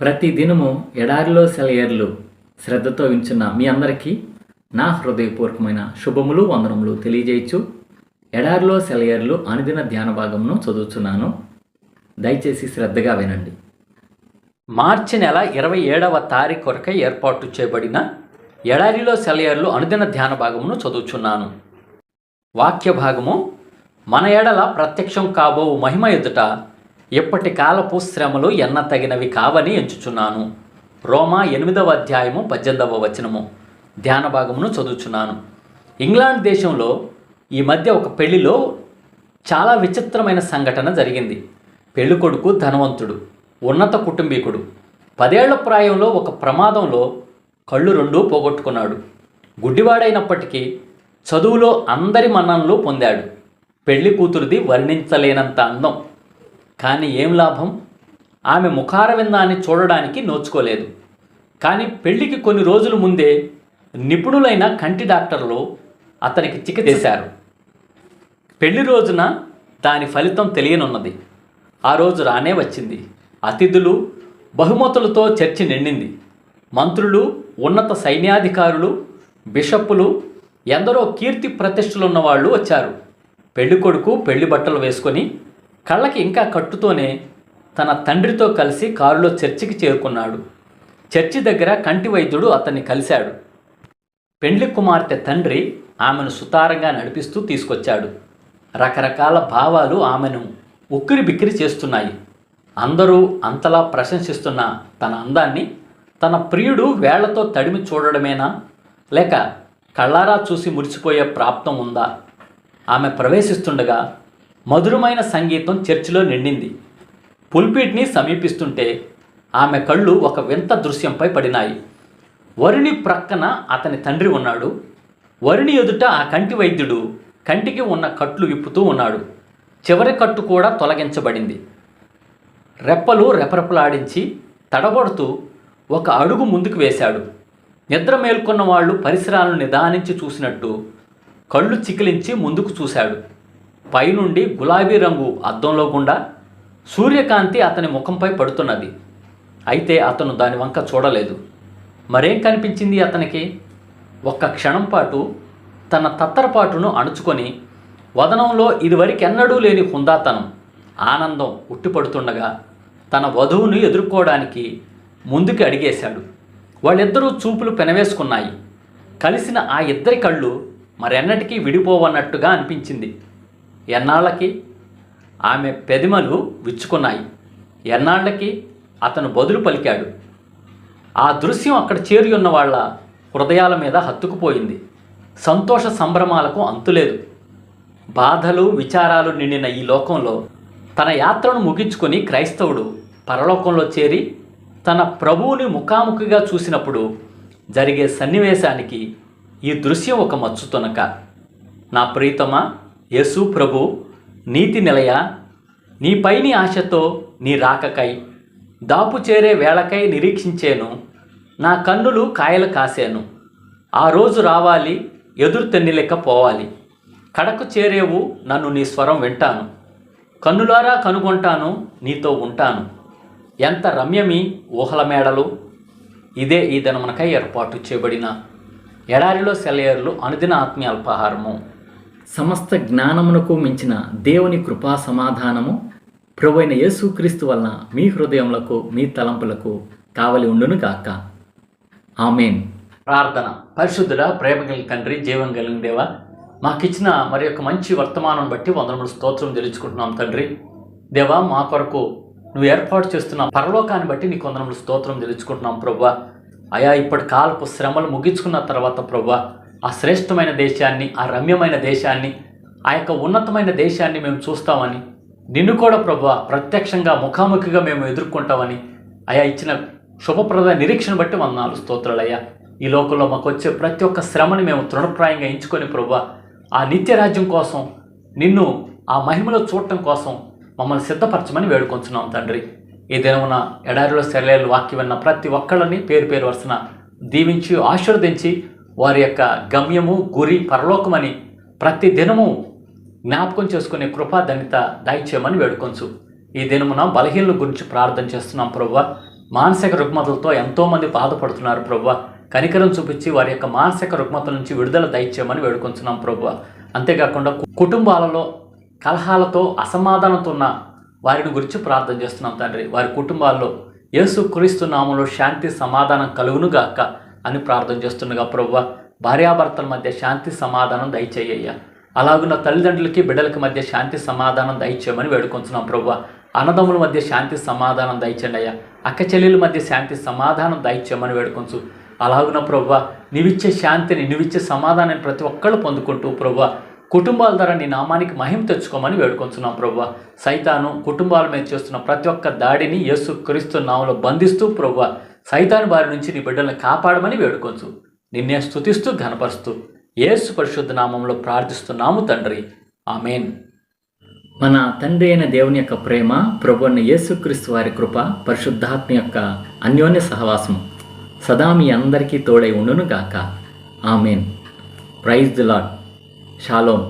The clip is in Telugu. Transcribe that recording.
ప్రతి దినము ఎడారిలో సెలయర్లు శ్రద్ధతో వించున్న మీ అందరికీ నా హృదయపూర్వకమైన శుభములు వందనములు తెలియజేయచ్చు. ఎడారిలో సెలయర్లు అనుదిన ధ్యాన భాగమును చదువుతున్నాను దయచేసి శ్రద్ధగా వినండి. మార్చి నెల ఇరవై ఏడవ తారీఖు కొరకై ఏర్పాటు చేయబడిన ఎడారిలో సెలయర్లు అనుదిన ధ్యాన భాగమును చదువుచున్నాను. వాక్య భాగము మన ఎడల ప్రత్యక్షం కాబో మహిమ ఎదుట ఇప్పటి కాలపు శ్రమలు ఎన్న తగినవి కావని ఎంచుచున్నాను. రోమా ఎనిమిదవ అధ్యాయము పద్దెనిమిదవ వచనము. ధ్యాన భాగమును చదువుచున్నాను. ఇంగ్లాండ్ దేశంలో ఈ మధ్య ఒక పెళ్ళిలో చాలా విచిత్రమైన సంఘటన జరిగింది. పెళ్ళికొడుకు ధనవంతుడు ఉన్నత కుటుంబీకుడు. పదేళ్ళ ప్రాయంలో ఒక ప్రమాదంలో కళ్ళు రెండూ పోగొట్టుకున్నాడు. గుడ్డివాడైనప్పటికీ చదువులో అందరి మన్ననలు పొందాడు. పెళ్ళి కూతురిది వర్ణించలేనంత అందం. కానీ ఏం లాభం? ఆమె ముఖారవిందాన్ని చూడడానికి నోచుకోలేదు. కానీ పెళ్ళికి కొన్ని రోజుల ముందే నిపుణులైన కంటి డాక్టర్లు అతనికి చికిత్స చేశారు. పెళ్ళి రోజున దాని ఫలితం తెలియనున్నది. ఆ రోజు రానే వచ్చింది. అతిథులు బహుమతులతో చర్చి నిండింది. మంత్రులు ఉన్నత సైన్యాధికారులు బిషప్పులు ఎందరో కీర్తి ప్రతిష్టలున్న వాళ్ళు వచ్చారు. పెళ్ళి కొడుకు పెళ్ళి బట్టలు వేసుకొని కళ్ళకి ఇంకా కట్టుతోనే తన తండ్రితో కలిసి కారులో చర్చికి చేరుకున్నాడు. చర్చి దగ్గర కంటి వైద్యుడు అతన్ని కలిశాడు. పెండ్లి కుమార్తె తండ్రి ఆమెను సుతారంగా నడిపిస్తూ తీసుకొచ్చాడు. రకరకాల భావాలు ఆమెను ఉక్కిరి బిక్కిరి చేస్తున్నాయి. అందరూ అంతలా ప్రశంసిస్తున్న తన అందాన్ని తన ప్రియుడు వేళ్ళతో తడిమి చూడడమేనా? లేక కళ్ళారా చూసి మురిసిపోయే ప్రాప్తం ఉందా? ఆమె ప్రవేశిస్తుండగా మధురమైన సంగీతం చర్చిలో నిండింది. పుల్పీట్ని సమీపిస్తుంటే ఆమె కళ్ళు ఒక వింత దృశ్యంపై పడినాయి. వరుణి ప్రక్కన అతని తండ్రి ఉన్నాడు. వరుణి ఎదుట ఆ కంటి వైద్యుడు కంటికి ఉన్న కట్లు విప్పుతూ ఉన్నాడు. చివరి కట్టు కూడా తొలగించబడింది. రెప్పలు రెపరెపలాడించి తడబడుతూ ఒక అడుగు ముందుకు వేశాడు. నిద్ర మేల్కొన్న వాళ్ళు పరిసరాలను నిదానించి చూసినట్టు కళ్ళు చికిలించి ముందుకు చూశాడు. పైనుండి గులాబీ రంగు అద్దంలో గుండా సూర్యకాంతి అతని ముఖంపై పడుతున్నది. అయితే అతను దాని వంక చూడలేదు. మరేం కనిపించింది అతనికి? ఒక్క క్షణం పాటు తన తత్తరపాటును అణుచుకొని వదనంలో ఇదివరకెన్నడూ లేని హుందాతనం ఆనందం ఉట్టిపడుతుండగా తన వధువును ఎదుర్కోవడానికి ముందుకు అడిగేశాడు. వాళ్ళిద్దరూ చూపులు పెనవేసుకున్నాయి. కలిసిన ఆ ఇద్దరి కళ్ళు మరెన్నటికీ విడిపోవన్నట్టుగా అనిపించింది. ఎన్నాళ్ళకి ఆమె పెదిమలు విచ్చుకున్నాయి. ఎన్నాళ్ళకి అతను బదులు పలికాడు. ఆ దృశ్యం అక్కడ చేరి ఉన్న వాళ్ళ హృదయాల మీద హత్తుకుపోయింది. సంతోష సంభ్రమాలకు అంతులేదు. బాధలు విచారాలు నిండిన ఈ లోకంలో తన యాత్రను ముగించుకొని క్రైస్తవుడు పరలోకంలో చేరి తన ప్రభువుని ముఖాముఖిగా చూసినప్పుడు జరిగే సన్నివేశానికి ఈ దృశ్యం ఒక మచ్చుతునక. నా ప్రీతమా యేసు ప్రభు నీతి నిలయ నీ పైని ఆశతో నీ రాకకై దాపు చేరే వేళకై నిరీక్షించేను. నా కన్నులు కాయలు కాశాను ఆ రోజు రావాలి ఎదురు తెన్నిలెక్క పోవాలి. కడకు చేరేవు నన్ను నీ స్వరం వింటాను. కన్నులారా కనుగొంటాను నీతో ఉంటాను. ఎంత రమ్యమి ఊహల మేడలు. ఇదే ఈ దినమునకై ఏర్పాటు చేయబడిన ఎడారిలో సెలయర్లు అనుదిన ఆత్మీయ అల్పాహారము. సమస్త జ్ఞానమునకు మించిన దేవుని కృపా సమాధానము ప్రభువైన యేసుక్రీస్తు వలన మీ హృదయములకు మీ తలంపులకు కావలి ఉండును గాక. ఆమెన్. ప్రార్థన. పరిశుద్ధుడ ప్రేమ కలిగిన తండ్రి జీవం కలిగిన దేవ మాకిచ్చిన మరి యొక్క మంచి వర్తమానం బట్టి వందనములు స్తోత్రం తెలుసుకుంటున్నాం తండ్రి. దేవా మా కొరకు నువ్వు ఏర్పాటు చేస్తున్న పరలోకాన్ని బట్టి నీకు వందనములు స్తోత్రం తెలుసుకుంటున్నాం ప్రభా. అయా ఇప్పటి కాలపు శ్రమలు ముగించుకున్న తర్వాత ప్రభా ఆ శ్రేష్టమైన దేశాన్ని ఆ రమ్యమైన దేశాన్ని ఆ యొక్క ఉన్నతమైన దేశాన్ని మేము చూస్తామని నిన్ను కూడా ప్రభు ప్రత్యక్షంగా ముఖాముఖిగా మేము ఎదుర్కొంటామని అయా ఇచ్చిన శుభప్రద నిరీక్షణ బట్టి వందనాలు స్తోత్రాలయ్యా ఈ లోకంలో మాకు వచ్చే ప్రతి ఒక్క శ్రమని మేము తృణప్రాయంగా ఎంచుకొని ప్రభు ఆ నిత్యరాజ్యం కోసం నిన్ను ఆ మహిమలో చూడటం కోసం మమ్మల్ని సిద్ధపరచమని వేడుకొంచున్నాం తండ్రి. ఈ దినమున ఎడారిలో సెలవులు వాక్యం విన్న ప్రతి ఒక్కళ్ళని పేరు పేరు వరుసన దీవించి ఆశీర్వదించి వారి యొక్క గమ్యము గురి పరలోకమని ప్రతి దినము జ్ఞాపకం చేసుకునే కృపా ధన్యత దయచేయమని వేడుకొంచు. ఈ దినమున బలహీనుల గురించి ప్రార్థన చేస్తున్నాం ప్రవ్వ మానసిక రుగ్మతలతో ఎంతోమంది బాధపడుతున్నారు ప్రవ్వ కనికరం చూపించి వారి యొక్క మానసిక రుగ్మతల నుంచి విడుదల దయచేయమని వేడుకొంచున్నాం ప్రవ్వ అంతేకాకుండా కుటుంబాలలో కలహాలతో అసమాధానంతో ఉన్న వారిని గురించి ప్రార్థన చేస్తున్నాం తండ్రి. వారి కుటుంబాల్లో యేసు క్రీస్తు నామంలో శాంతి సమాధానం కలుగునుగాక. అని ప్రార్థన చేస్తుండగా ప్రవ్వ భార్యాభర్తల మధ్య శాంతి సమాధానం దయచేయ్యా అలాగున్న తల్లిదండ్రులకి బిడ్డలకి మధ్య శాంతి సమాధానం దయచేయమని వేడుకొంచున్నాం ప్రవ్వ. అన్నదమ్ముల మధ్య శాంతి సమాధానం దయచేయండి అయ్యా అక్క చెల్లెల మధ్య శాంతి సమాధానం దయచేయమని వేడుకొంచు. అలాగున్న ప్రవ్వ నీవిచ్చే శాంతిని నీవిచ్చే సమాధానాన్ని ప్రతి ఒక్కళ్ళు పొందుకుంటూ ప్రవ్వ కుటుంబాల ద్వారా నీ నామానికి మహిమ తెచ్చుకోమని వేడుకొంచున్నాం ప్రభు సైతాను కుటుంబాల మీద చేస్తున్న ప్రతి ఒక్క దాడిని యేసు క్రీస్తు నామంలో బంధిస్తూ ప్రభు సైతాను బారి నుంచి నీ బిడ్డలను కాపాడమని వేడుకొంచు. నిన్నే స్తుతిస్తూ ఘనపరుస్తూ యేసు పరిశుద్ధ నామంలో ప్రార్థిస్తున్నాము తండ్రి. ఆమెన్. మన తండ్రి అయిన దేవుని యొక్క ప్రేమ ప్రభు అయిన యేసుక్రీస్తు వారి కృప పరిశుద్ధాత్మ యొక్క అన్యోన్య సహవాసం సదా మీ అందరికీ తోడై ఉండును గాక amen. Praise the Lord shalom